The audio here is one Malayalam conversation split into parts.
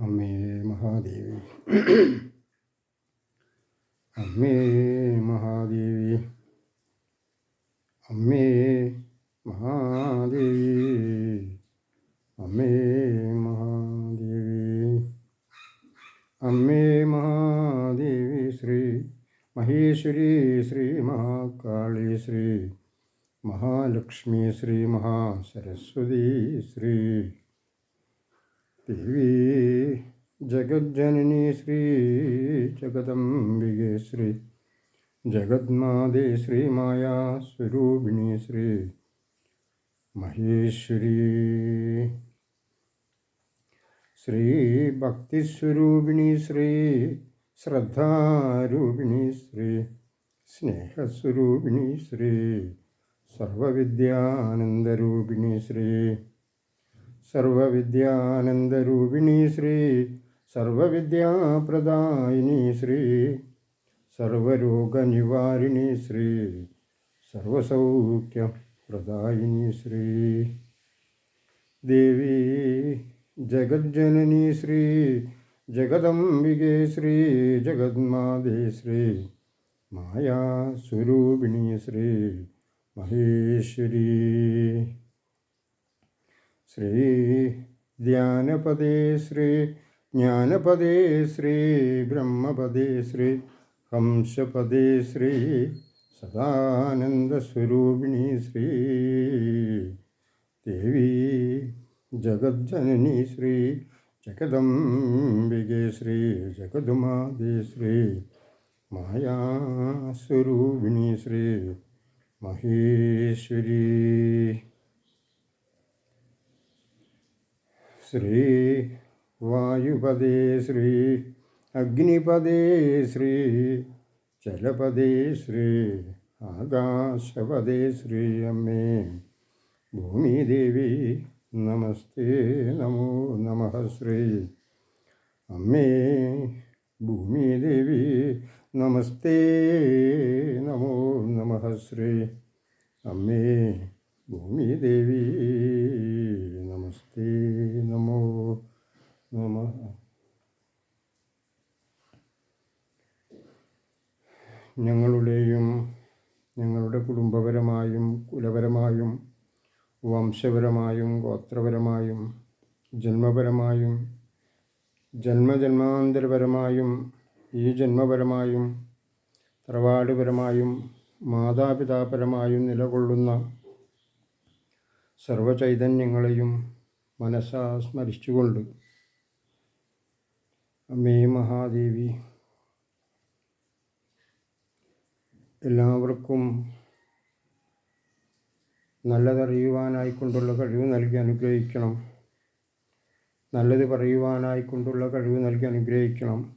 അമ്മേ മഹാദേവി അമ്മേ മഹാദേവി അമ്മേ മഹാദേവി അമ്മേ മഹാദേവി അമ്മേ മഹാദേവി ശ്രീ മഹേശ്വരി ശ്രീ മഹാകാളി ശ്രീ മഹാലക്ഷ്മി ശ്രീ മഹാസരസ്വതി ശ്രീ ദേവി ജഗജ്ജനനി ശ്രീ ജഗദംബികെ ശ്രീ ജഗന്മാതേ ശ്രീ മായാ സ്വരൂപിണി ശ്രീ മഹേശ്വരി ശ്രീ ഭക്തിസ്വരൂപിണി ശ്രീ ശ്രദ്ധാരൂപിണി ശ്രീ സ്നേഹസ്വരൂപിണി ശ്രീ സർവവിദ്യാനന്ദരൂപിണി ശ്രീ സർവവിദ്യാനന്ദരൂപിണി ശ്രീ സർവവിദ്യാപ്രദായിനി ശ്രീ സർവരോഗനിവാരിണി ശ്രീ സർവസൗഖ്യപ്രദായിനി ശ്രീ ദേവി ജഗജ്ജനനി ശ്രീ ജഗദംബികെ ശ്രീ ജഗന്മാതേ ശ്രീ മായാസ്വരൂപിണി ശ്രീ മഹേശ്വരീ ശ്രീ ധ്യാനപദേ ശ്രീ ജ്ഞാനപദേ ശ്രീ ബ്രഹ്മപദേ ശ്രീ ഹംസപദേ ശ്രീ സദാനന്ദസ്വരൂപിണി ശ്രീ ദേവി ജഗജ്ജനനി ശ്രീ ജഗദംബികെ ശ്രീ ജഗതുമാതേ ശ്രീ മായാസ്വരൂപിണി ശ്രീ മഹേശ്വരി. ശ്രീ വായുപദേ ശ്രീ അഗ്നിപദേ ശ്രീ ജലപദേ ശ്രീ ആകാശപദേ ശ്രീ അമ്മേ. ഭൂമിദേവി നമസ്തേ നമോ നമ ശ്രീ. അമ്മേ ഭൂമിദേവി നമസ്തേ നമോ നമ ശ്രീ. അമ്മേ ഭൂമിദേവി നമസ്തേ നമോ നമ ഞങ്ങളുടെയും ഞങ്ങളുടെ കുടുംബപരമായും കുലപരമായും വംശപരമായും ഗോത്രപരമായും ജന്മപരമായും ജന്മജന്മാന്തരപരമായും ഈ ജന്മപരമായും തറവാടുപരമായും മാതാപിതാപരമായും നിലകൊള്ളുന്ന സർവചൈതന്യങ്ങളെയും മനസ്സാ സ്മരിച്ചുകൊണ്ട് അമ്മേ മഹാദേവി. എല്ലാവർക്കും നല്ലതറിയുവാനായിക്കൊണ്ടുള്ള കഴിവ് നൽകി അനുഗ്രഹിക്കണം. നല്ലത് പറയുവാനായിക്കൊണ്ടുള്ള കഴിവ് നൽകി അനുഗ്രഹിക്കണം.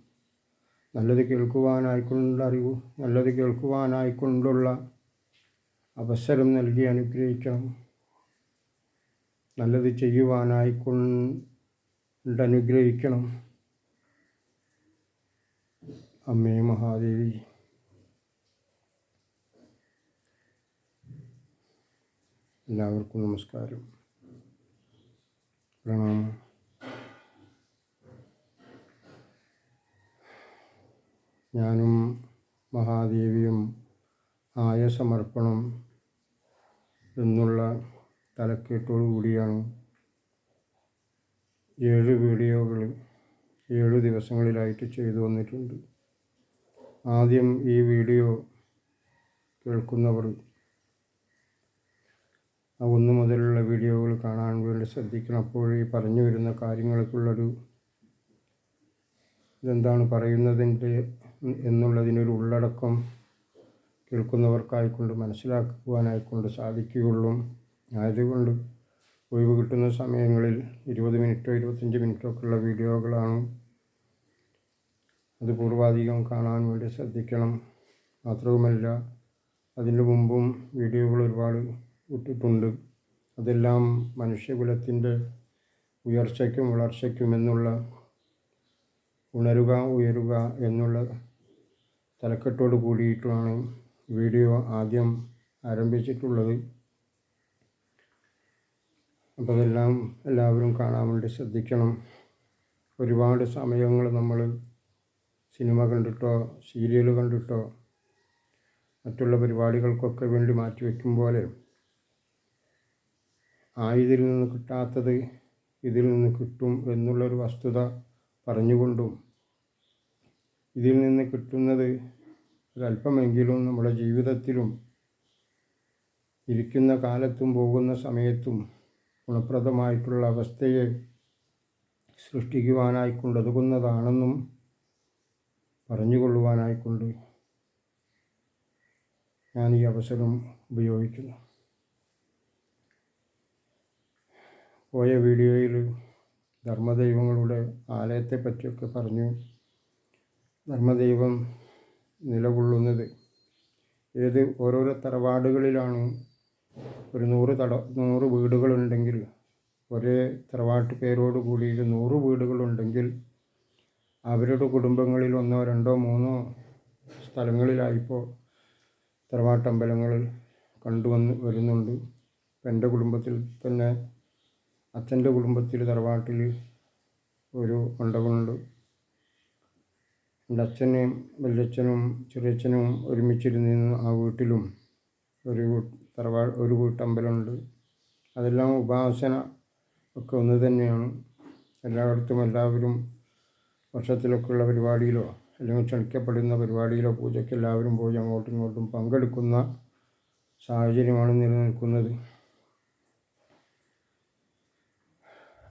നല്ലത് കേൾക്കുവാനായിക്കൊണ്ടുള്ള അറിവ് നല്ലത് കേൾക്കുവാനായിക്കൊണ്ടുള്ള അവസരം നൽകി അനുഗ്രഹിക്കണം. നല്ലത് ചെയ്യുവാനായിക്കൊണ്ട് അനുഗ്രഹിക്കണം. അമ്മേ മഹാദേവി. എല്ലാവർക്കും നമസ്കാരം. പ്രണാമം. ഞാനും മഹാദേവിയും ആയ സമർപ്പണം എന്നുള്ള തലക്കെട്ടോടു കൂടിയാണ് ഏഴ് വീഡിയോകൾ ഏഴ് ദിവസങ്ങളിലായിട്ട് ചെയ്തു വന്നിട്ടുണ്ട്. ആദ്യം ഈ വീഡിയോ കേൾക്കുന്നവർ ഒന്ന് മുതലുള്ള വീഡിയോകൾ കാണാൻ വേണ്ടി ശ്രദ്ധിക്കണം. അപ്പോൾ ഈ പറഞ്ഞു വരുന്ന കാര്യങ്ങൾക്കുള്ളൊരു ഇതെന്താണ് പറയുന്നതിന്റെ എന്നുള്ളതിനൊരു ഉള്ളടക്കം കേൾക്കുന്നവർക്കായിക്കൊണ്ട് മനസ്സിലാക്കുവാനായിക്കൊണ്ട് സാധിക്കുകയുള്ളൂ. ആയതുകൊണ്ട് ഒഴിവ് കിട്ടുന്ന സമയങ്ങളിൽ ഇരുപത് മിനിറ്റോ ഇരുപത്തഞ്ച് മിനിറ്റോ ഒക്കെയുള്ള വീഡിയോകളാണ് അത് പൂർവാധികം കാണാൻ വേണ്ടി ശ്രദ്ധിക്കണം. മാത്രവുമല്ല അതിന് മുമ്പും വീഡിയോകൾ ഒരുപാട് ഇട്ടിട്ടുണ്ട്. അതെല്ലാം മനുഷ്യകുലത്തിന്റെ ഉയർച്ചയ്ക്കും വളർച്ചയ്ക്കും എന്നുള്ള ഉണരുക ഉയരുക എന്നുള്ള തലക്കെട്ടോട് കൂടിയിട്ടാണ് വീഡിയോ ആദ്യം ആരംഭിച്ചിട്ടുള്ളത്. അപ്പോൾ അതെല്ലാം എല്ലാവരും കാണാൻ വേണ്ടി ശ്രദ്ധിക്കണം. ഒരുപാട് സമയങ്ങൾ നമ്മൾ സിനിമ കണ്ടിട്ടോ സീരിയൽ കണ്ടിട്ടോ മറ്റുള്ള പരിപാടികൾക്കൊക്കെ വേണ്ടി മാറ്റിവെക്കും പോലെ ആയതിൽ നിന്ന് കിട്ടാത്തത് ഇതിൽ നിന്ന് കിട്ടും എന്നുള്ളൊരു വസ്തുത പറഞ്ഞുകൊണ്ടും ഇതിൽ നിന്ന് കിട്ടുന്നത് ഒരല്പമെങ്കിലും നമ്മുടെ ജീവിതത്തിലും ഇരിക്കുന്ന കാലത്തും പോകുന്ന സമയത്തും ഗുണപ്രദമായിട്ടുള്ള അവസ്ഥയെ സൃഷ്ടിക്കുവാനായിക്കൊണ്ട് ഒതുങ്ങുന്നതാണെന്നും പറഞ്ഞുകൊള്ളുവാനായിക്കൊണ്ട് ഞാൻ ഈ അവസരം ഉപയോഗിക്കുന്നു. പോയ വീഡിയോയിൽ ധർമ്മദൈവങ്ങളുടെ ആലയത്തെ പറ്റിയൊക്കെ പറഞ്ഞു. ധർമ്മദൈവം നിലകൊള്ളുന്നത് ഏത് ഓരോരോ തറവാടുകളിലാണ്. ഒരു നൂറ് തട നൂറ് വീടുകളുണ്ടെങ്കിൽ ഒരേ തറവാട്ട് പേരോട് കൂടിയിൽ നൂറ് വീടുകളുണ്ടെങ്കിൽ അവരുടെ കുടുംബങ്ങളിൽ ഒന്നോ രണ്ടോ മൂന്നോ സ്ഥലങ്ങളിലായിപ്പോൾ തറവാട്ടമ്പലങ്ങൾ കണ്ടുവന്ന് വരുന്നുണ്ട്. ഇപ്പം എന്റെ കുടുംബത്തിൽ തന്നെ അച്ഛന്റെ കുടുംബത്തിൽ തറവാട്ടിൽ ഒരു മണ്ഡപമുണ്ട്. എന്റെ അച്ഛനും വല്യച്ഛനും ചെറിയച്ഛനും ഒരുമിച്ചിരുന്നിരുന്ന ആ വീട്ടിലും ഒരു തറവാ ഒരു വീട്ടമ്പലമുണ്ട്. അതെല്ലാം ഉപാസന ഒക്കെ ഒന്ന് തന്നെയാണ്. എല്ലായിടത്തും എല്ലാവരും വർഷത്തിലൊക്കെയുള്ള പരിപാടിയിലോ അല്ലെങ്കിൽ ക്ഷണിക്കപ്പെടുന്ന പരിപാടിയിലോ പൂജയ്ക്ക് എല്ലാവരും പോയി അങ്ങോട്ടും ഇങ്ങോട്ടും പങ്കെടുക്കുന്ന സാഹചര്യമാണ് നിലനിൽക്കുന്നത്.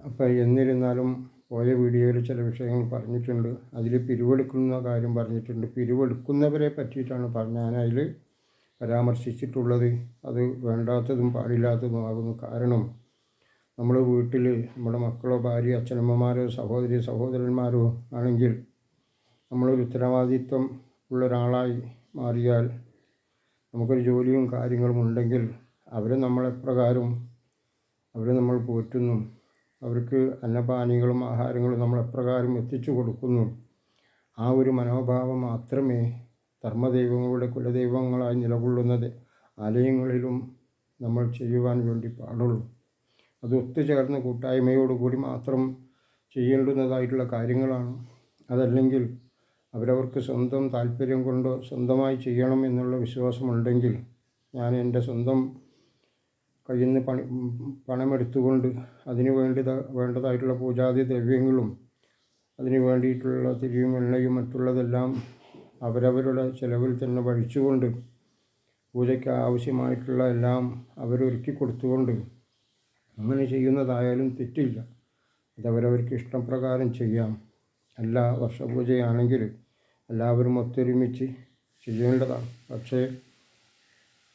അപ്പോൾ എന്നിരുന്നാലും പോയ വീഡിയോയിൽ ചില വിഷയങ്ങൾ പറഞ്ഞിട്ടുണ്ട്. അതിൽ പിരിവെടുക്കുന്ന കാര്യം പറഞ്ഞിട്ടുണ്ട്. പിരിവെടുക്കുന്നവരെ പറ്റിയിട്ടാണ് പറഞ്ഞ ഞാൻ അതിൽ പരാമർശിച്ചിട്ടുള്ളത്. അത് വേണ്ടാത്തതും പാടില്ലാത്തതുമാകുന്നു കാരണം നമ്മൾ വീട്ടിൽ നമ്മുടെ മക്കളോ ഭാര്യ അച്ഛനമ്മമാരോ സഹോദരി സഹോദരന്മാരോ ആണെങ്കിൽ നമ്മളൊരു ഉത്തരവാദിത്വം ഉള്ള ഒരാളായി മാറിയാൽ നമുക്കൊരു ജോലിയും കാര്യങ്ങളും ഉണ്ടെങ്കിൽ അവരെ നമ്മളെപ്രകാരം അവരെ നമ്മൾ പോറ്റുന്നു. അവർക്ക് അന്നപാനീയങ്ങളും ആഹാരങ്ങളും നമ്മൾ എപ്രകാരം എത്തിച്ചു കൊടുക്കുന്നു. ആ ഒരു മനോഭാവം മാത്രമേ ധർമ്മദൈവങ്ങളുടെ കുലദൈവങ്ങളായി നിലകൊള്ളുന്നത് ആലയങ്ങളിലും നമ്മൾ ചെയ്യുവാൻ വേണ്ടി പാടുള്ളൂ. അത് ഒത്തുചേർന്ന് കൂട്ടായ്മയോടുകൂടി മാത്രം ചെയ്യേണ്ടുന്നതായിട്ടുള്ള കാര്യങ്ങളാണ്. അതല്ലെങ്കിൽ അവരവർക്ക് സ്വന്തം താല്പര്യം കൊണ്ടോ സ്വന്തമായി ചെയ്യണം എന്നുള്ള വിശ്വാസമുണ്ടെങ്കിൽ ഞാൻ എന്റെ സ്വന്തം കയ്യിൽ നിന്ന് പണി പണമെടുത്തുകൊണ്ട് അതിന് വേണ്ടി വേണ്ടതായിട്ടുള്ള പൂജാതി ദ്രവ്യങ്ങളും അതിന് വേണ്ടിയിട്ടുള്ള തിരിയും എണ്ണയും മറ്റുള്ളതെല്ലാം അവരവരുടെ ചിലവിൽ തന്നെ വഴിച്ചുകൊണ്ട് പൂജയ്ക്ക് ആവശ്യമായിട്ടുള്ള എല്ലാം അവരൊരുക്കി കൊടുത്തുകൊണ്ട് അങ്ങനെ ചെയ്യുന്നതായാലും തെറ്റില്ല. അതവരവർക്ക് ഇഷ്ടപ്രകാരം ചെയ്യാം. അല്ല വർഷപൂജയാണെങ്കിൽ എല്ലാവരും ഒത്തൊരുമിച്ച് ചെയ്യേണ്ടതാണ്. പക്ഷേ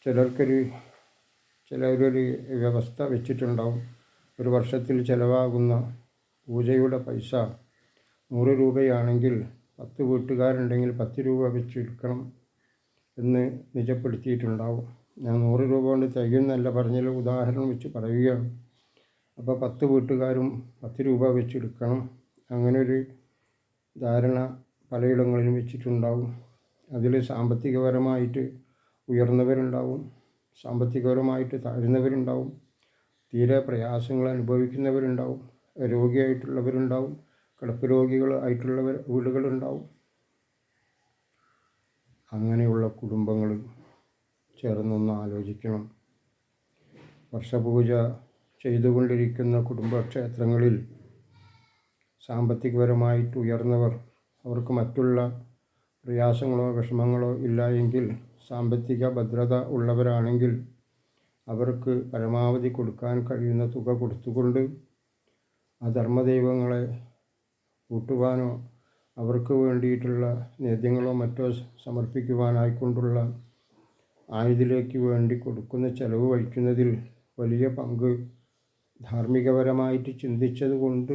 ചിലർക്കൊരു ചിലരൊരു വ്യവസ്ഥ വെച്ചിട്ടുണ്ടാവും. ഒരു വർഷത്തിൽ ചിലവാകുന്ന പൂജയുടെ പൈസ നൂറ് രൂപയാണെങ്കിൽ പത്ത് വീട്ടുകാരുണ്ടെങ്കിൽ പത്ത് രൂപ വെച്ച് എന്ന് നിജപ്പെടുത്തിയിട്ടുണ്ടാവും. ഞാൻ നൂറ് രൂപ കൊണ്ട് തികയുന്നല്ല പറഞ്ഞതിൽ ഉദാഹരണം വെച്ച് പറയുകയാണ്. അപ്പോൾ പത്ത് വീട്ടുകാരും പത്ത് രൂപ വെച്ചെടുക്കണം. അങ്ങനെ ഒരു ധാരണ പലയിടങ്ങളിലും വെച്ചിട്ടുണ്ടാവും. അതിൽ സാമ്പത്തികപരമായിട്ട് ഉയർന്നവരുണ്ടാവും. സാമ്പത്തികപരമായിട്ട് താഴ്ന്നവരുണ്ടാവും. തീരെ പ്രയാസങ്ങൾ അനുഭവിക്കുന്നവരുണ്ടാവും. രോഗിയായിട്ടുള്ളവരുണ്ടാവും. കിടപ്പ് രോഗികൾ ആയിട്ടുള്ളവർ വീടുകളുണ്ടാവും. അങ്ങനെയുള്ള കുടുംബങ്ങൾ ചേർന്നൊന്ന് ആലോചിക്കണം. വർഷപൂജ ചെയ്തുകൊണ്ടിരിക്കുന്ന കുടുംബക്ഷേത്രങ്ങളിൽ സാമ്പത്തികപരമായിട്ട് ഉയർന്നവർ അവർക്ക് മറ്റുള്ള പ്രയാസങ്ങളോ വിഷമങ്ങളോ ഇല്ല എങ്കിൽ സാമ്പത്തിക ഭദ്രത ഉള്ളവരാണെങ്കിൽ അവർക്ക് പരമാവധി കൊടുക്കാൻ കഴിയുന്ന തുക കൊടുത്തുകൊണ്ട് ആ ധർമ്മദൈവങ്ങളെ കൂട്ടുവാനോ അവർക്ക് വേണ്ടിയിട്ടുള്ള നേദ്യങ്ങളോ മറ്റോ സമർപ്പിക്കുവാനായിക്കൊണ്ടുള്ള ആയുധിലേക്ക് വേണ്ടി കൊടുക്കുന്ന ചെലവ് വഹിക്കുന്നതിൽ വലിയ പങ്ക് ധാർമ്മികപരമായിട്ട് ചിന്തിച്ചതുകൊണ്ട്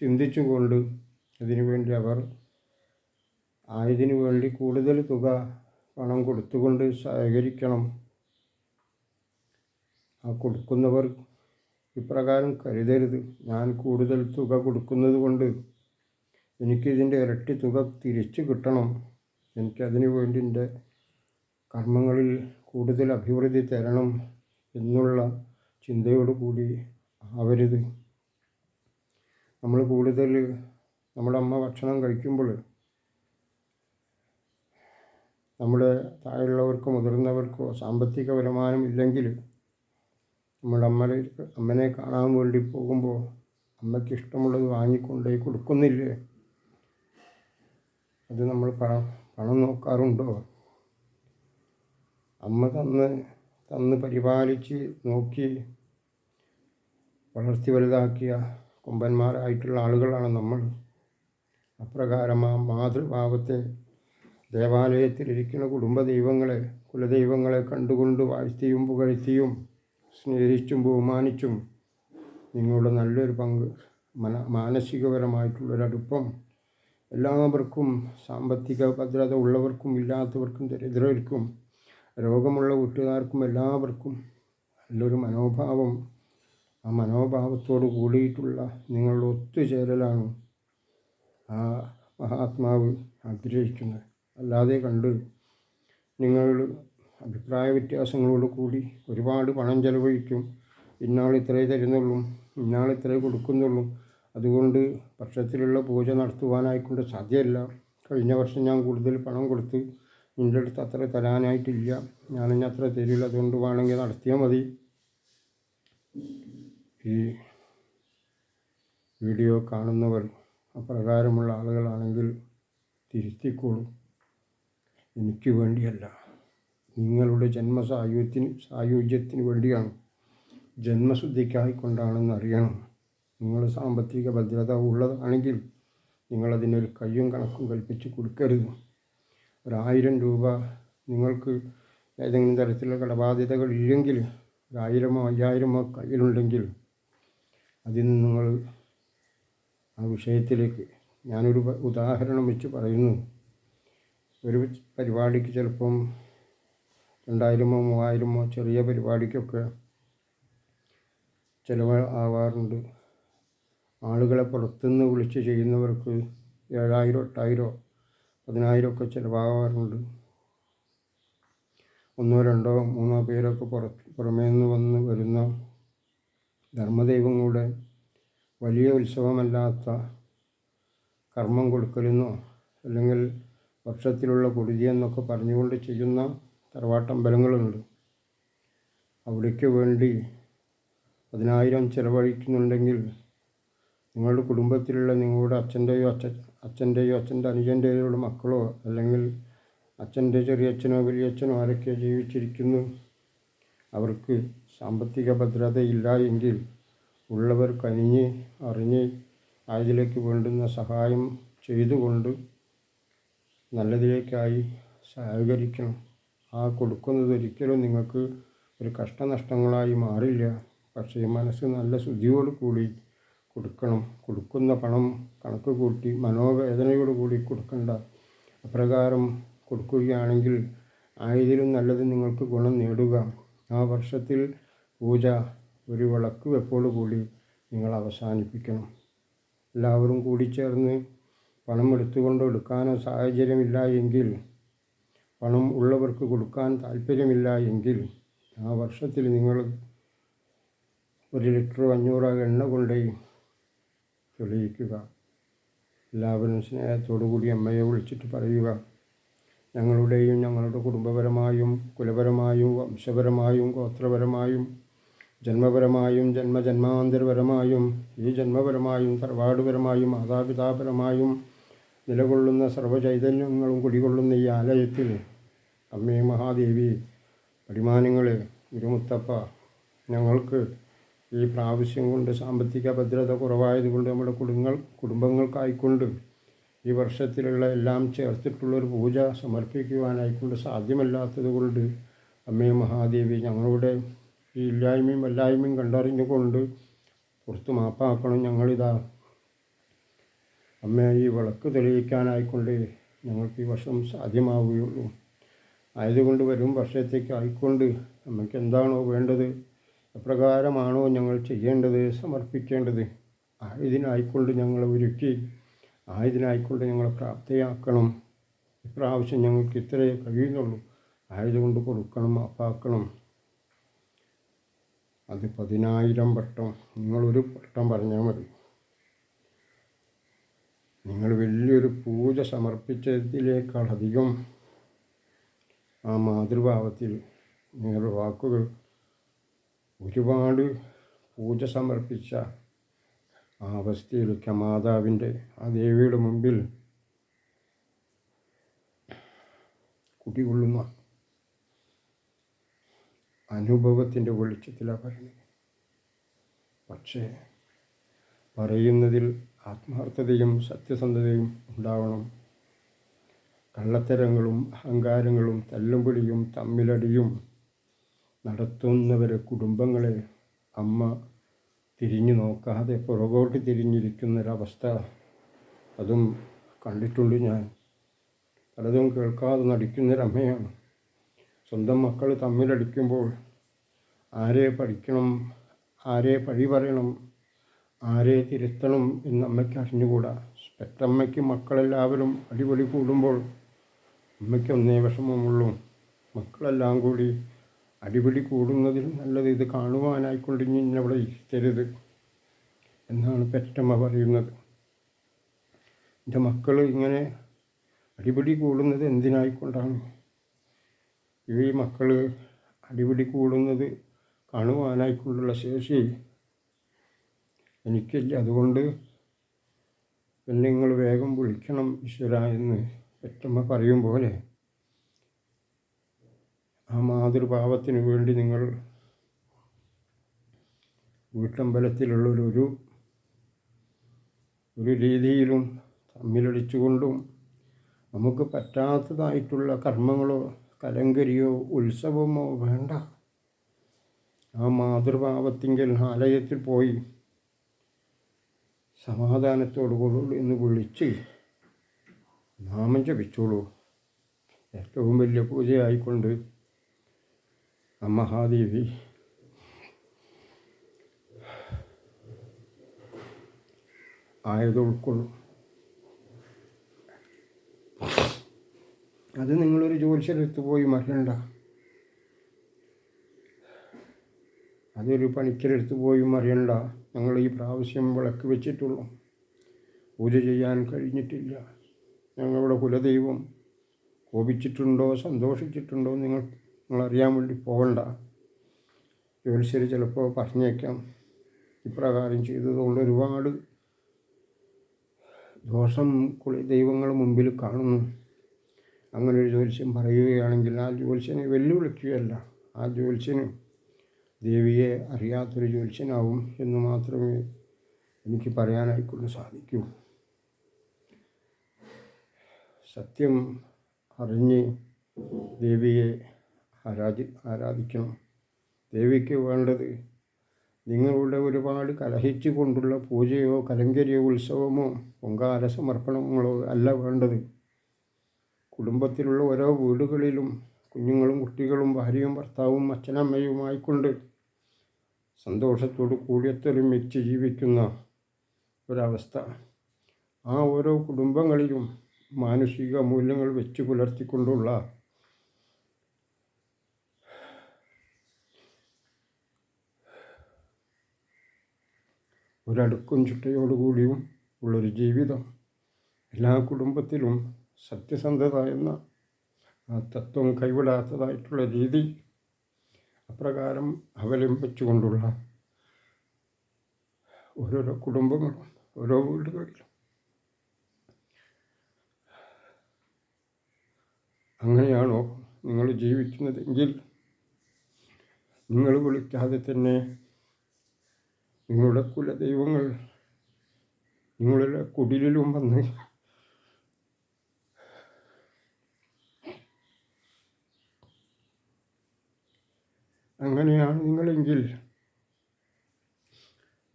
ചിന്തിച്ചുകൊണ്ട് അതിനുവേണ്ടി അവർ ആയതിനു വേണ്ടി കൂടുതൽ തുക പണം കൊടുത്തുകൊണ്ട് സഹകരിക്കണം. ആ കൊടുക്കുന്നവർ ഇപ്രകാരം കരുതരുത്. ഞാൻ കൂടുതൽ തുക കൊടുക്കുന്നത് കൊണ്ട് എനിക്കിതിന്റെ ഇരട്ടി തുക തിരിച്ചു കിട്ടണം. എനിക്കതിനു വേണ്ടി എന്റെ കർമ്മങ്ങളിൽ കൂടുതൽ അഭിവൃദ്ധി തരണം എന്നുള്ള ചിന്തയോട് കൂടി ആവരുത് നമ്മൾ കൂടുതൽ നമ്മുടെ അമ്മ ഭക്ഷണം കഴിക്കുമ്പോൾ നമ്മുടെ താഴെയുള്ളവർക്കോ മുതിർന്നവർക്കോ സാമ്പത്തിക വരുമാനം ഇല്ലെങ്കിൽ നമ്മുടെ അമ്മ അമ്മനെ കാണാൻ വേണ്ടി പോകുമ്പോൾ അമ്മയ്ക്ക് ഇഷ്ടമുള്ളത് വാങ്ങിക്കൊണ്ടേ കൊടുക്കുന്നില്ലേ? അത് നമ്മൾ പണം പണം നോക്കാറുണ്ടോ? അമ്മ തന്ന് തന്ന് പരിപാലിച്ച് നോക്കി വളർത്തി വലുതാക്കിയ കൊമ്പന്മാരായിട്ടുള്ള ആളുകളാണ് നമ്മൾ. അപ്രകാരം ആ മാതൃഭാവത്തെ ദേവാലയത്തിലിരിക്കുന്ന കുടുംബദൈവങ്ങളെ കുലദൈവങ്ങളെ കണ്ടുകൊണ്ട് വാഴ്ത്തിയും പുകഴ്ത്തിയും സ്നേഹിച്ചും ബഹുമാനിച്ചും നിങ്ങളുടെ നല്ലൊരു പങ്ക് മന മാനസികപരമായിട്ടുള്ളൊരടുപ്പം എല്ലാവർക്കും സാമ്പത്തിക ഭദ്രത ഉള്ളവർക്കും ഇല്ലാത്തവർക്കും ദരിദ്രർക്കും രോഗമുള്ള കൂട്ടുകാർക്കും എല്ലാവർക്കും നല്ലൊരു മനോഭാവം ആ മനോഭാവത്തോട് കൂടിയിട്ടുള്ള നിങ്ങളുടെ ഒത്തുചേരലാണ് ആ മഹാത്മാവ് ആഗ്രഹിക്കുന്നത്. അല്ലാതെ കണ്ട് നിങ്ങൾ അഭിപ്രായ വ്യത്യാസങ്ങളോട് കൂടി ഒരുപാട് പണം ചെലവഴിക്കും. ഇന്നാൾ ഇത്രേ തരുന്നുള്ളൂ ഇന്നാൾ ഇത്രേ കൊടുക്കുന്നുള്ളൂ. അതുകൊണ്ട് പക്ഷത്തിലുള്ള പൂജ നടത്തുവാനായിക്കൊണ്ട് സാധ്യമല്ല കഴിഞ്ഞ വർഷം ഞാൻ കൂടുതൽ പണം കൊടുത്ത് നിന്റെ അടുത്ത് അത്ര തരാനായിട്ടില്ല. ഞാനിനി അത്ര തരില്ല. അതുകൊണ്ട് വേണമെങ്കിൽ നടത്തിയാൽ മതി. ഈ വീഡിയോ കാണുന്നവർ അപ്രകാരമുള്ള ആളുകളാണെങ്കിൽ തിരുത്തിക്കോളും. എനിക്ക് വേണ്ടിയല്ല. നിങ്ങളുടെ ജന്മസായുധ്യത്തിന് സായുജ്യത്തിന് വേണ്ടിയാണ്. ജന്മശുദ്ധിക്കായിക്കൊണ്ടാണെന്ന് അറിയണം നിങ്ങൾ സാമ്പത്തിക ഭദ്രത ഉള്ളതാണെങ്കിൽ നിങ്ങളതിനൊരു കയ്യും കണക്കും കൽപ്പിച്ച് കൊടുക്കരുത്. ഒരായിരം രൂപ നിങ്ങൾക്ക് ഏതെങ്കിലും തരത്തിലുള്ള കടബാധ്യതകൾ ഇല്ലെങ്കിൽ ഒരായിരമോ അയ്യായിരമോ കയ്യിലുണ്ടെങ്കിൽ അതിൽ നിന്ന് നിങ്ങൾ ആ വിഷയത്തിലേക്ക് ഞാനൊരു ഉദാഹരണം വെച്ച് പറയുന്നു. ഒരു പരിപാടിക്ക് ചിലപ്പം രണ്ടായിരമോ മൂവായിരമോ ചെറിയ പരിപാടിക്കൊക്കെ ചിലവ് ആളുകളെ പുറത്തുനിന്ന് വിളിച്ച് ചെയ്യുന്നവർക്ക് ഏഴായിരം എട്ടായിരം പതിനായിരമൊക്കെ ചിലവാകാറുണ്ട്. ഒന്നോ രണ്ടോ മൂന്നോ പേരൊക്കെ പുറത്ത് പുറമേ നിന്ന് വന്ന് വരുന്ന ധർമ്മദൈവങ്ങളുടെ വലിയ ഉത്സവമല്ലാത്ത കർമ്മം കൊടുക്കലെന്നോ അല്ലെങ്കിൽ വർഷത്തിലുള്ള കൊടുതി എന്നൊക്കെ പറഞ്ഞുകൊണ്ട് ചെയ്യുന്ന തറവാട്ടമ്പലങ്ങളുണ്ട്. അവിടേക്ക് വേണ്ടി പതിനായിരം ചിലവഴിക്കുന്നുണ്ടെങ്കിൽ നിങ്ങളുടെ കുടുംബത്തിലുള്ള നിങ്ങളുടെ അച്ഛന്റെയോ അച്ഛ അച്ഛന്റെയോ അച്ഛന്റെ അനുജന്റെയോ മക്കളോ അല്ലെങ്കിൽ അച്ഛന്റെ ചെറിയച്ഛനോ വലിയച്ഛനോ ആരൊക്കെ ജീവിച്ചിരിക്കുന്നു അവർക്ക് സാമ്പത്തിക ഭദ്രതയില്ല എങ്കിൽ ഉള്ളവർ കനിഞ്ഞ് അറിഞ്ഞ് അതിലേക്ക് വേണ്ടുന്ന സഹായം ചെയ്തുകൊണ്ട് നല്ലതിലേക്കായി സഹകരിക്കണം. ആ കൊടുക്കുന്നത് ഒരിക്കലും നിങ്ങൾക്ക് ഒരു കഷ്ടനഷ്ടങ്ങളായി മാറില്ല. പക്ഷേ മനസ്സ് നല്ല ശുദ്ധിയോട് കൂടി കൊടുക്കണം. കൊടുക്കുന്ന പണം കണക്ക് കൂട്ടി മനോവേദനയോട് കൂടി കൊടുക്കണ്ട. അപ്രകാരം കൊടുക്കുകയാണെങ്കിൽ ആയതിലും നല്ലത് നിങ്ങൾക്ക് ഗുണം നേടുക. ആ വർഷത്തിൽ പൂജ ഒരു വിളക്ക് വെപ്പോടുകൂടി നിങ്ങൾ അവസാനിപ്പിക്കണം. എല്ലാവരും കൂടി ചേർന്ന് പണം എടുത്തുകൊണ്ട് എടുക്കാനോ സാഹചര്യമില്ല എങ്കിൽ പണം ഉള്ളവർക്ക് കൊടുക്കാൻ താല്പര്യമില്ല എങ്കിൽ ആ വർഷത്തിൽ നിങ്ങൾ ഒരു ലിറ്ററോ അഞ്ഞൂറോ എണ്ണ കൊണ്ടേ തെളിയിക്കുക. എല്ലാവരും സ്നേഹത്തോടു കൂടി അമ്മയെ വിളിച്ചിട്ട് പറയുക ഞങ്ങളുടെയും ഞങ്ങളുടെ കുടുംബപരമായും കുലപരമായും വംശപരമായും ഗോത്രപരമായും ജന്മപരമായും ജന്മജന്മാന്തരപരമായും ഈ ജന്മപരമായും സർവാടുപരമായും മാതാപിതാപരമായും നിലകൊള്ളുന്ന സർവചൈതന്യങ്ങളും കുടികൊള്ളുന്ന ഈ ആലയത്തിൽ അമ്മേ മഹാദേവി അടിമാനങ്ങളെ ഗുരുമുത്തപ്പ ഞങ്ങൾക്ക് ഈ പ്രാവശ്യം കൊണ്ട് സാമ്പത്തിക ഭദ്രത കുറവായതുകൊണ്ട് നമ്മുടെ കുടുംബങ്ങൾ കുടുംബങ്ങൾക്കായിക്കൊണ്ട് ഈ വർഷത്തിലുള്ള എല്ലാം ചേർത്തിട്ടുള്ളൊരു പൂജ സമർപ്പിക്കുവാനായിക്കൊണ്ട് സാധ്യമല്ലാത്തത് കൊണ്ട് അമ്മേ മഹാദേവി ഞങ്ങളുടെ ഈ ഇല്ലായ്മയും വല്ലായ്മയും കണ്ടറിഞ്ഞുകൊണ്ട് പുറത്ത് മാപ്പാക്കണം ഞങ്ങളിതാ. അമ്മ ഈ വിളക്ക് തെളിയിക്കാനായിക്കൊണ്ട് ഞങ്ങൾക്ക് ഈ വർഷം സാധ്യമാവുകയുള്ളൂ. ആയതുകൊണ്ട് വരും വർഷത്തേക്ക് ആയിക്കൊണ്ട് നമുക്ക് എന്താണോ വേണ്ടത് എപ്രകാരമാണോ ഞങ്ങൾ ചെയ്യേണ്ടത് സമർപ്പിക്കേണ്ടത് ആയതിനായിക്കൊണ്ട് ഞങ്ങൾ ഒരുക്കി ആയതിനായിക്കൊണ്ട് ഞങ്ങളെ പ്രാപ്തയാക്കണം. ഇപ്രാവശ്യം ഞങ്ങൾക്ക് ഇത്രയേ കഴിയുന്നുള്ളൂ. ആയതുകൊണ്ട് കൊടുക്കണം അപ്പാക്കണം അത് പതിനായിരം വട്ടം. നിങ്ങളൊരു വട്ടം പറഞ്ഞാൽ മതി. നിങ്ങൾ വലിയൊരു പൂജ സമർപ്പിച്ചതിലേക്കാളധികം ആ മാതൃഭാവത്തിൽ നിങ്ങളുടെ വാക്കുകൾ ഒരുപാട് പൂജ സമർപ്പിച്ച ആ അവസ്ഥയിൽ മാതാവിന്റെ ആ ദേവിയുടെ മുമ്പിൽ കുടികൊള്ളുന്ന അനുഭവത്തിന്റെ വെളിച്ചത്തിലാണ് പറയുന്നത്. പക്ഷേ പറയുന്നതിൽ ആത്മാർത്ഥതയും സത്യസന്ധതയും ഉണ്ടാവണം. കള്ളത്തരങ്ങളും അഹങ്കാരങ്ങളും തല്ലുംപിടിയും തമ്മിലടിയും നടത്തുന്നവരെ കുടുംബങ്ങളെ അമ്മ തിരിഞ്ഞു നോക്കാതെ പുറകോട്ട് തിരിഞ്ഞിരിക്കുന്നൊരവസ്ഥ. അതും കണ്ടിട്ടുണ്ട് ഞാൻ. പലതും കേൾക്കാതെ നടിക്കുന്നൊരമ്മയാണ്. സ്വന്തം മക്കൾ തമ്മിലടിക്കുമ്പോൾ ആരെ പഠിക്കണം ആരെ പഴി പറയണം ആരെ തിരുത്തണം എന്ന് അമ്മയ്ക്ക് അറിഞ്ഞുകൂടാ. പെറ്റമ്മയ്ക്ക് മക്കളെല്ലാവരും അടിപൊളി കൂടുമ്പോൾ അമ്മയ്ക്ക് ഒന്നേ വിഷമമുള്ളൂ. മക്കളെല്ലാം കൂടി അടിപിടി കൂടുന്നതിൽ നല്ലത് ഇത് കാണുവാനായിക്കൊണ്ട് ഇനി അവിടെ ഇരുത്തരുത് എന്നാണ് പെറ്റമ്മ പറയുന്നത്. എന്റെ മക്കൾ ഇങ്ങനെ അടിപിടി കൂടുന്നത് എന്തിനായിക്കൊണ്ടാണ്? ഈ മക്കൾ അടിപിടി കൂടുന്നത് കാണുവാനായിക്കൊണ്ടുള്ള ശേഷി എനിക്കില്ല. അതുകൊണ്ട് നിങ്ങൾ വേഗം വിളിക്കണം ഈശ്വര എന്ന് പെറ്റമ്മ പറയും പോലെ ആ മാതൃഭാവത്തിന് വേണ്ടി നിങ്ങൾ വീട്ടമ്പലത്തിലുള്ളൊരു ഒരു രീതിയിലും തമ്മിലടിച്ചുകൊണ്ടും നമുക്ക് പറ്റാത്തതായിട്ടുള്ള കർമ്മങ്ങളോ കലങ്കരിയോ ഉത്സവമോ വേണ്ട. ആ മാതൃഭാവത്തിങ്കൽ ആലയത്തിൽ പോയി സമാധാനത്തോടു കൂടി എന്ന് വിളിച്ച് നാമം ജപിച്ചോളൂ. ഏറ്റവും വലിയ പൂജയായിക്കൊണ്ട് ആ മഹാദേവി ആയത് ഉൾക്കൊള്ളും. അത് നിങ്ങളൊരു ജ്യോത്സ്യരെടുത്ത് പോയി മറിയണ്ട അതൊരു പണിക്കരെടുത്ത് പോയി മറിയണ്ട ഞങ്ങൾ ഈ പ്രാവശ്യം വിളക്ക് വെച്ചിട്ടുള്ളൂ. പൂജ ചെയ്യാൻ കഴിഞ്ഞിട്ടില്ല. ഞങ്ങളുടെ കുലദൈവം കോപിച്ചിട്ടുണ്ടോ സന്തോഷിച്ചിട്ടുണ്ടോ നിങ്ങൾ നിങ്ങളറിയാൻ വേണ്ടി പോകണ്ട. ജ്യോത്സ്യർ ചിലപ്പോൾ പറഞ്ഞേക്കാം. ഇപ്രകാരം ചെയ്തതുകൊണ്ട് ഒരുപാട് ദോഷം കുലദൈവങ്ങൾ മുമ്പിൽ കാണുന്നു. അങ്ങനെ ജ്യോത്സ്യൻ ജ്യോത്സ്യം പറയുകയാണെങ്കിൽ ആ ജ്യോത്സ്യനെ വെല്ലുവിളിക്കുകയല്ല. ആ ജ്യോത്സ്യന് ദേവിയെ അറിയാത്തൊരു ജ്യോത്സ്യനാവും എന്ന് മാത്രമേ എനിക്ക് പറയാനായിക്കൊണ്ട് സാധിക്കൂ. സത്യം അറിഞ്ഞ് ദേവിയെ ആരാധി ആരാധിക്കണം. ദേവിക്ക് വേണ്ടത് നിങ്ങളുടെ ഒരുപാട് കലഹിച്ചു കൊണ്ടുള്ള പൂജയോ കലങ്കരിയോ ഉത്സവമോ പൊങ്കാല സമർപ്പണങ്ങളോ അല്ല വേണ്ടത്. കുടുംബത്തിലുള്ള ഓരോ വീടുകളിലും കുഞ്ഞുങ്ങളും കുട്ടികളും ഭാര്യയും ഭർത്താവും അച്ഛനമ്മയുമായിക്കൊണ്ട് സന്തോഷത്തോടു കൂടിയൊത്തൊരുമിച്ച് ജീവിക്കുന്ന ഒരവസ്ഥ. ആ ഓരോ കുടുംബങ്ങളിലും മാനുഷിക മൂല്യങ്ങൾ വെച്ച് പുലർത്തിക്കൊണ്ടുള്ള ഒരടുക്കും ചുട്ടയോടുകൂടിയും ഉള്ളൊരു ജീവിതം എല്ലാ കുടുംബത്തിലും സത്യസന്ധത എന്ന തത്വം കൈവിടാത്തതായിട്ടുള്ള രീതി അപ്രകാരം അവലംബിച്ചുകൊണ്ടുള്ള ഓരോരോ കുടുംബങ്ങളും ഓരോ വീടുകളിലും. അങ്ങനെയാണോ നിങ്ങൾ ജീവിക്കുന്നതെങ്കിൽ നിങ്ങൾ വിളിക്കാതെ തന്നെ നിങ്ങളുടെ കുലദൈവങ്ങൾ നിങ്ങളുടെ കുടിലും വന്ന് അങ്ങനെയാണ് നിങ്ങളെങ്കിൽ.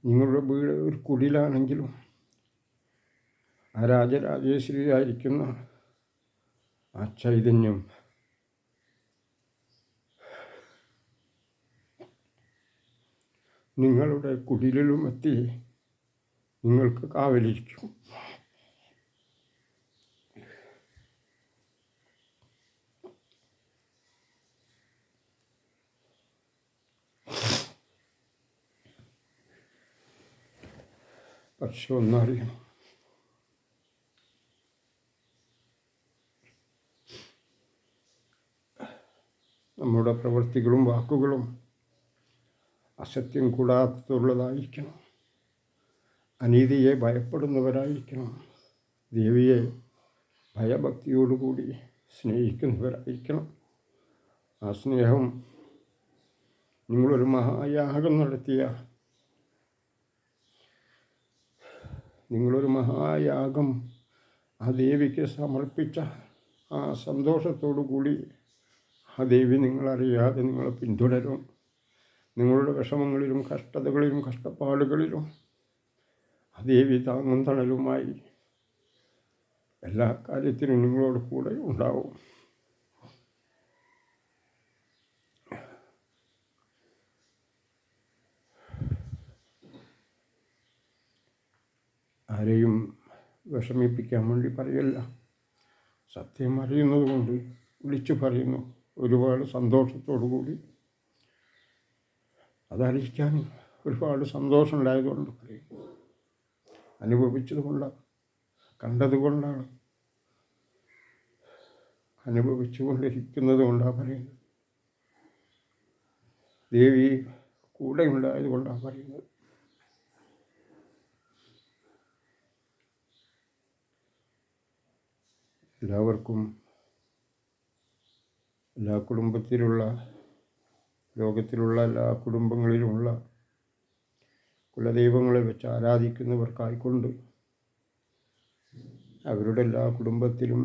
നിങ്ങളുടെ വീട് ഒരു കുടിലാണെങ്കിലും ആ രാജരാജേശ്വരിയായിരിക്കുന്ന ആ ചൈതന്യം. നിങ്ങളുടെ കുടിലും എത്തി നിങ്ങൾക്ക് കാവലിരിക്കും. പക്ഷെ ഒന്നറിയാം നമ്മുടെ പ്രവൃത്തികളും വാക്കുകളും അസത്യം കൂടാത്തുള്ളതായിരിക്കണം അനീതിയെ ഭയപ്പെടുന്നവരായിരിക്കണം ദേവിയെ ഭയഭക്തിയോടുകൂടി സ്നേഹിക്കുന്നവരായിരിക്കണം ആ സ്നേഹം നിങ്ങളൊരു മഹായാഗം നടത്തിയ നിങ്ങളൊരു മഹായാഗം ആ ദേവിക്ക് സമർപ്പിച്ച ആ സന്തോഷത്തോടു കൂടി ആ ദേവി നിങ്ങളറിയാതെ നിങ്ങളെ പിന്തുടരും. നിങ്ങളുടെ വിഷമങ്ങളിലും കഷ്ടതകളിലും കഷ്ടപ്പാടുകളിലും ആ ദേവി താങ്ങും തണലുമായി എല്ലാ കാര്യത്തിനും നിങ്ങളോട് കൂടെ ഉണ്ടാവും. ആരെയും വിഷമിപ്പിക്കാൻ വേണ്ടി പറയല്ല. സത്യം അറിയുന്നത് കൊണ്ട് വിളിച്ചു പറയുന്നു. ഒരുപാട് സന്തോഷത്തോടു കൂടി. അതറിയിക്കാൻ ഒരുപാട് സന്തോഷമുണ്ടായതുകൊണ്ട് പറയും. അനുഭവിച്ചത് കൊണ്ടാണ് കണ്ടത് കൊണ്ടാണ്. അനുഭവിച്ചു കൊണ്ടിരിക്കുന്നത് കൊണ്ടാണ് പറയുന്നത്. ദേവി കൂടെ ഉണ്ടായത് പറയുന്നത്. എല്ലാവർക്കും എല്ലാ കുടുംബത്തിലുള്ള ലോകത്തിലുള്ള എല്ലാ കുടുംബങ്ങളിലുമുള്ള കുലദൈവങ്ങളെ വെച്ച് ആരാധിക്കുന്നവർക്കായിക്കൊണ്ട് അവരുടെ എല്ലാ കുടുംബത്തിലും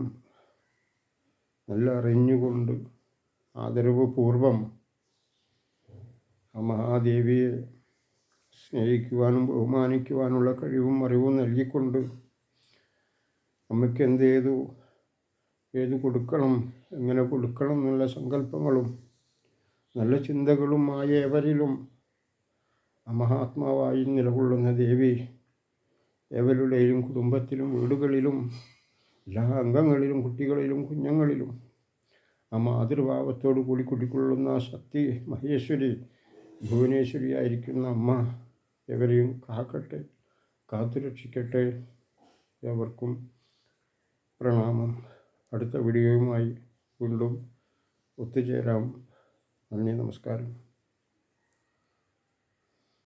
നല്ല അറിഞ്ഞുകൊണ്ട് ആദരവ് പൂർവം ആ മഹാദേവിയെ സ്നേഹിക്കുവാനും ബഹുമാനിക്കുവാനുള്ള കഴിവും അറിവും നൽകിക്കൊണ്ട് ചെയ്തു? ഏത് കൊടുക്കണം എങ്ങനെ കൊടുക്കണം എന്നുള്ള സങ്കല്പങ്ങളും നല്ല ചിന്തകളും ആ ഏവരിലും മഹാത്മാവായി നിലകൊള്ളുന്ന ദേവി ഏവരുടെയും കുടുംബത്തിലും വീടുകളിലും എല്ലാ അംഗങ്ങളിലും കുട്ടികളിലും കുഞ്ഞുങ്ങളിലും ആ മാതൃഭാവത്തോടു കൂടി കുടിക്കൊള്ളുന്ന ശക്തി മഹേശ്വരി ഭുവനേശ്വരിയായിരിക്കുന്ന അമ്മ എവരെയും കാക്കട്ടെ കാത്തുരക്ഷിക്കട്ടെ. എവർക്കും പ്രണാമം. അടുത്ത വീഡിയോയുമായി വീണ്ടും ഒത്തുചേരാം. നന്ദി നമസ്കാരം.